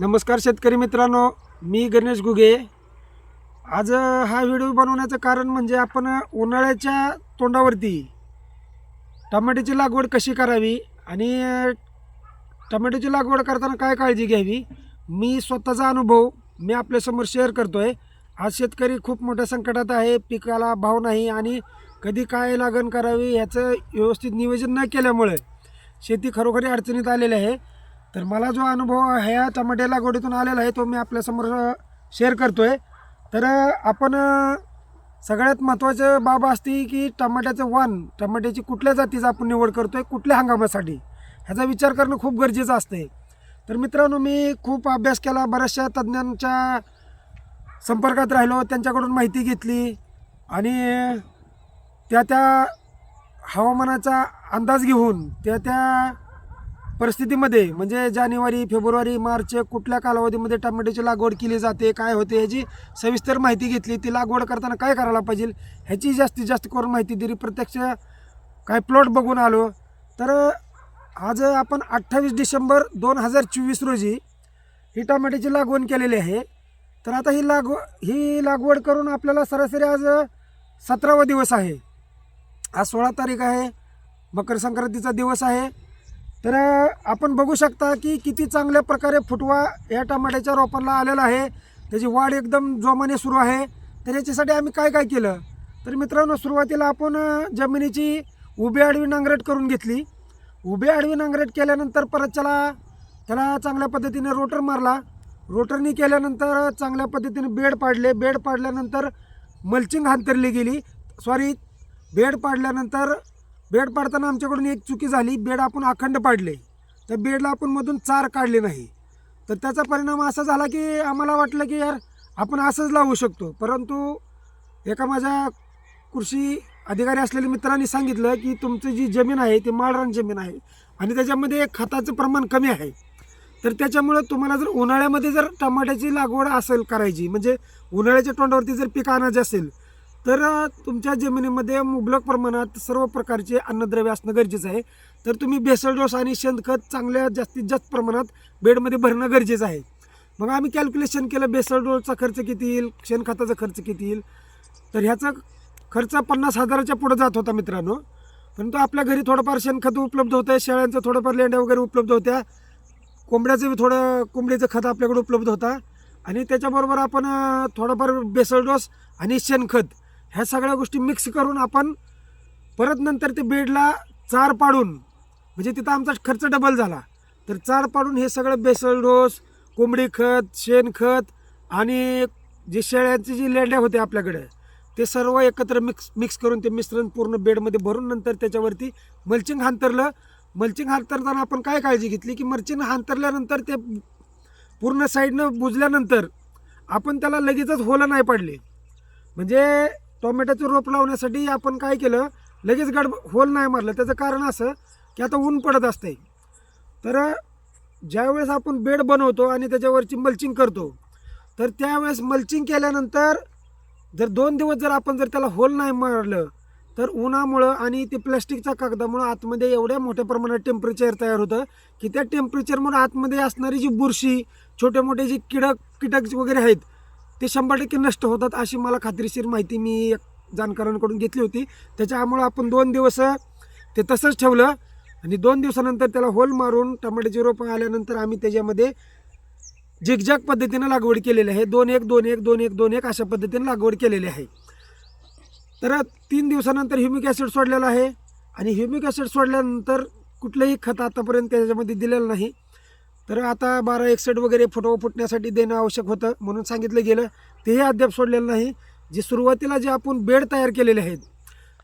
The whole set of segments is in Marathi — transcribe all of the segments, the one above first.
नमस्कार शेतकरी मित्रांनो मी गणेश घुगे. आज हा व्हिडिओ बनवण्याचं कारण म्हणजे आपण उन्हाळ्याच्या तोंडावरती टमाट्याची लागवड कशी करावी आणि अ, टमाट्याची लागवड करताना काय काळजी घ्यावी मी स्वतःचा अनुभव मी आपल्यासमोर शेअर करतो आहे आज शेतकरी खूप मोठ्या संकटात आहे पिकाला भाव नाही आणि कधी काय लागण करावी ह्याचं व्यवस्थित नियोजन न केल्यामुळे शेती खरोखरी अडचणीत आलेली आहे. तर मला जो अनुभव ह्या टमाटे लागवडीतून आलेला आहे तो मी आपल्यासमोर शेअर करतो आहे तर आपण सगळ्यात महत्त्वाचं बाब असते की टमाट्याचं वाण टमाट्याची कुठल्या जातीचं आपण निवड करतो आहे कुठल्या हंगामासाठी? ह्याचा विचार करणं खूप गरजेचं असते तर मित्रांनो मी खूप अभ्यास केला बऱ्याचशा तज्ज्ञांच्या संपर्कात राहिलो त्यांच्याकडून माहिती घेतली आणि त्या त्या हवामानाचा अंदाज घेऊन त्या त्या परिस्थितीमध्ये म्हणजे जानेवारी फेब्रुवारी मार्च कुठल्या कालावधीमध्ये टमाट्याची लागवड केली जाते काय होते ह्याची सविस्तर माहिती घेतली. ती लागवड करताना काय करायला पाहिजे ह्याची जास्तीत जास्त करून माहिती दिली. प्रत्यक्ष काय प्लॉट बघून आलो तर आज आपण अठ्ठावीस डिसेंबर दोन हजार चोवीस रोजी ही टमाट्याची लागवण केलेली आहे. तर आता ही लागव ही लागवड करून आपल्याला सरासरी आज सतरावा दिवस आहे. आज सोळा तारीख आहे. मकर संक्रांतीचा दिवस आहे. तर आपण बघू शकता की किती चांगल्या प्रकारे फुटवा या टमाट्याच्या रोपाला आलेला आहे. त्याची वाढ एकदम जोमाने सुरू आहे. तर याच्यासाठी आम्ही काय काय केलं? तर मित्रांनो सुरुवातीला आपण जमिनीची उभी आडवी नांगरट करून घेतली. उभी आडवी नांगरट केल्यानंतर परत त्याला त्याला चांगल्या पद्धतीने रोटर मारला. रोटरनी केल्यानंतर चांगल्या पद्धतीने बेड पाडले. बेड पाडल्यानंतर मल्चिंग हांतरली गेली. सॉरी बेड पाडल्यानंतर बेड पाडताना आमच्याकडून एक चुकी झाली. बेड आपण अखंड पाडले. त्या बेडला आपण मधून चार काढले नाही. तर त्याचा परिणाम असा झाला की आम्हाला वाटलं की यार आपण असंच लावू शकतो. परंतु एका माझ्या कृषी अधिकारी असलेल्या मित्रांनी सांगितलं की तुमची जी जमीन आहे ती माळरान जमीन आहे आणि त्याच्यामध्ये खताचं प्रमाण कमी आहे. तर त्याच्यामुळं तुम्हाला जर उन्हाळ्यामध्ये जर टमाट्याची लागवड असेल करायची म्हणजे उन्हाळ्याच्या तोंडावरती जर पीक आणायचे असेल तर तुमच्या जमिनीमध्ये मुबलक प्रमाणात सर्व प्रकारचे अन्नद्रव्य असणं गरजेचं आहे. तर तुम्ही बेसल डोस आणि शेणखत चांगल्या जास्तीत जास्त प्रमाणात बेडमध्ये भरणं गरजेचं आहे. मग आम्ही कॅल्क्युलेशन केलं बेसळ डोसचा खर्च किती येईल शेणखताचा खर्च किती येईल. तर ह्याचा खर्च पन्नास हजाराच्या पुढं जात होता मित्रांनो. परंतु आपल्या घरी थोडंफार शेणखत उपलब्ध होतं शेळ्यांचं थोडंफार लेंड्या वगैरे उपलब्ध होत्या. कोंबड्याचं बी थोडं कोंबडीचं खत आपल्याकडे उपलब्ध होता. आणि त्याच्याबरोबर आपण थोडंफार बेसळ डोस आणि शेणखत ह्या सगळ्या गोष्टी मिक्स करून आपण परत नंतर ते बेडला चार पाडून म्हणजे तिथं आमचा खर्च डबल झाला. तर चार पाडून हे सगळं बेसल डोस कोंबडी खत शेणखत आणि जे शेळ्यांचे जे लेंड्या होते आपल्याकडे ते सर्व एकत्र मिक्स मिक्स करून ते मिश्रण पूर्ण बेडमध्ये भरून नंतर त्याच्यावरती मल्चिंग हांतरलं. मल्चिंग हांतरताना आपण काय काळजी घेतली की मल्चिंग हांतरल्यानंतर ते पूर्ण साईडनं बुजल्यानंतर आपण त्याला लगेचच होलं नाही पाडले. म्हणजे टोमॅटोचं रोप लावण्यासाठी आपण काय केलं लगेच गड होल नाही मारलं. त्याचं कारण असं की आता ऊन पडत असते तर ज्यावेळेस आपण बेड बनवतो आणि त्याच्यावरची मल्चिंग करतो तर त्यावेळेस मल्चिंग केल्यानंतर जर दोन दिवस जर आपण जर त्याला होल नाही मारलं तर उन्हामुळं आणि ते प्लॅस्टिकच्या कागदामुळं आतमध्ये एवढ्या मोठ्या प्रमाणात टेम्परेचर तयार होतं की त्या टेम्परेचरमुळे आतमध्ये असणारी जी बुरशी छोटे मोठे जे किडक कीटक वगैरे आहेत ते शंभर टक्के नष्ट होतात अशी मला खात्रीशीर माहिती मी एक जाणकारांकडून घेतली होती. त्याच्यामुळं आपण दोन दिवस ते तसंच ठेवलं आणि दोन दिवसानंतर त्याला होल मारून टमाट्याची रोपं आल्यानंतर आम्ही त्याच्यामध्ये झिगझॅग पद्धतीनं लागवड केलेली आहे. दोन एक दोन एक दोन एक दोन एक अशा पद्धतीनं लागवड केलेली आहे. तर तीन दिवसानंतर ह्युमिक ॲसिड सोडलेलं आहे आणि ह्युमिक ॲसिड सोडल्यानंतर कुठलंही खत आतापर्यंत त्याच्यामध्ये दिलेलं नाही. तर आता बारा एकसठ वगैरे फुटवा फुटण्यासाठी देणं आवश्यक होतं म्हणून सांगितलं गेलं. तेही अद्याप सोडलेलं नाही. जे सुरुवातीला जे आपण बेड तयार केलेले आहेत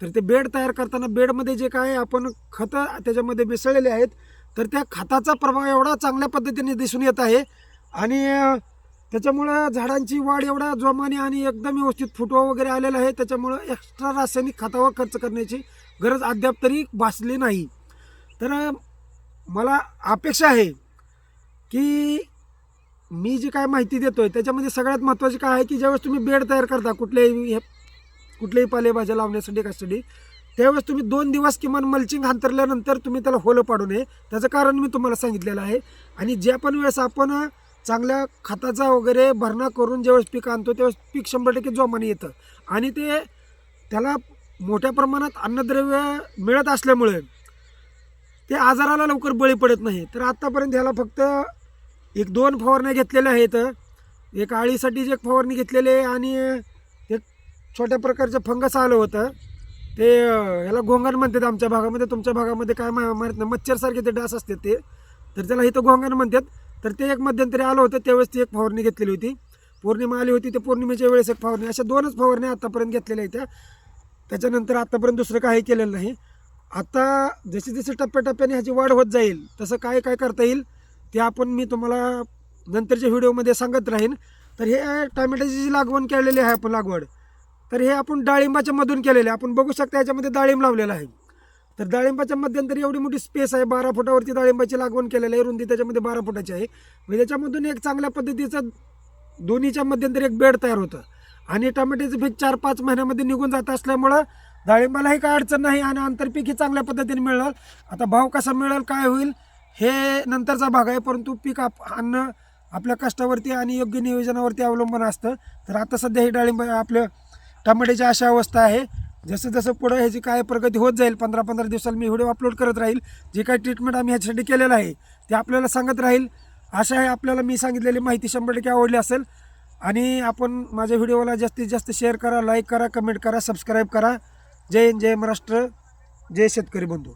तर ते बेड तयार करताना बेडमध्ये जे काय आपण खतं त्याच्यामध्ये मिसळलेले आहेत तर त्या खताचा प्रभाव एवढा चांगल्या पद्धतीने दिसून येत आहे. आणि त्याच्यामुळं झाडांची वाढ एवढा जोमाने आणि एकदम व्यवस्थित फुटवा वगैरे आलेला आहे. त्याच्यामुळं एक्स्ट्रा रासायनिक खतावर खर्च करण्याची गरज अद्याप तरी भासली नाही. तर मला अपेक्षा आहे की मी जी काय माहिती देतोय त्याच्यामध्ये सगळ्यात महत्त्वाची काय आहे की ज्यावेळेस तुम्ही बेड तयार करता कुठल्याही हे कुठल्याही पालेभाज्या लावण्यासाठी कशासाठी त्यावेळेस तुम्ही दोन दिवस किमान मल्चिंग हांतरल्यानंतर तुम्ही त्याला होलं पाडू नये. त्याचं कारण मी तुम्हाला सांगितलेलं आहे. आणि ज्या पण वेळेस आपण चांगल्या खताचा वगैरे भरणा करून ज्यावेळेस पीक आणतो त्यावेळेस पीक शंभर टक्के जोमाने येतं. आणि ते त्याला मोठ्या प्रमाणात अन्नद्रव्य मिळत असल्यामुळे ते आजाराला लवकर बळी पडत नाही. तर आत्तापर्यंत ह्याला फक्त एक दोन फवारण्या घेतलेल्या आहेत. एक आळीसाठी एक फवारणी घेतलेली आहे आणि एक छोट्या प्रकारचं फंगस आलं होतं. ते याला ह्याला घोंगण म्हणतात आमच्या भागामध्ये. तुमच्या भागामध्ये काय मा- माहीत नाही. मच्छरसारखे ते डास असतात ते. तर त्याला इथं घोंगण म्हणतात. तर ते एक मध्यंतरी आलं होतं. त्यावेळेस ती एक फवारणी घेतलेली होती. पौर्णिमा आली होती. ते पौर्णिमेच्या वेळेस एक फवारणी अशा दोनच फवारण्या आत्तापर्यंत घेतलेल्या आहेत त्या. त्याच्यानंतर आत्तापर्यंत दुसरं काही केलेलं नाही. आता जसे जसे टप्प्याटप्प्याने ह्याची वाढ होत जाईल तसं काय काय करता येईल? ते आपण मी तुम्हाला नंतरच्या व्हिडिओमध्ये सांगत राहीन. तर हे टोमॅटोची जी लागवण केलेली आहे आपण लागवड तर हे आपण डाळिंबाच्या मधून केलेले आपण बघू शकता याच्यामध्ये डाळिंब लावलेला आहे. तर डाळिंबाच्या मध्यंतरी एवढी मोठी स्पेस आहे बारा फुटावरती डाळिंबाची लागवण केलेली आहे. रुंदी त्याच्यामध्ये बारा फुटाची आहे. म्हणजे त्याच्यामधून एक चांगल्या पद्धतीचं दोन्हीच्या मध्यंतरी एक बेड तयार होतं. आणि टोमॅटोचं पीक चार पाच महिन्यामध्ये निघून जात असल्यामुळं डाळिंबालाही काय अडचण नाही आणि आंतरपीकही चांगल्या पद्धतीने मिळेल. आता भाव कसा मिळेल काय होईल हे नंतरचा भाग आहे परंतु पीक आप अन्न आपल्या कष्टावरती आणि योग्य नियोजनावरती अवलंबून असतं. तर आता सध्या ही डाळिंब आपल्या टमाट्याची अशा अवस्था आहे. जसं जसं पुढं ह्याची काय प्रगती होत जाईल पंधरा पंधरा दिवसाला मी व्हिडिओ अपलोड करत राहील जे काही ट्रीटमेंट आम्ही ह्याच्यासाठी केलेलं आहे ते आपल्याला सांगत राहील. अशा आहे आपल्याला मी सांगितलेली माहिती शंभर टक्के आवडली असेल. आणि आपण माझ्या व्हिडिओला जास्तीत जास्त शेअर करा लाईक करा कमेंट करा सबस्क्राईब करा. जय हिंद जय महाराष्ट्र जय शेतकरी बंधू.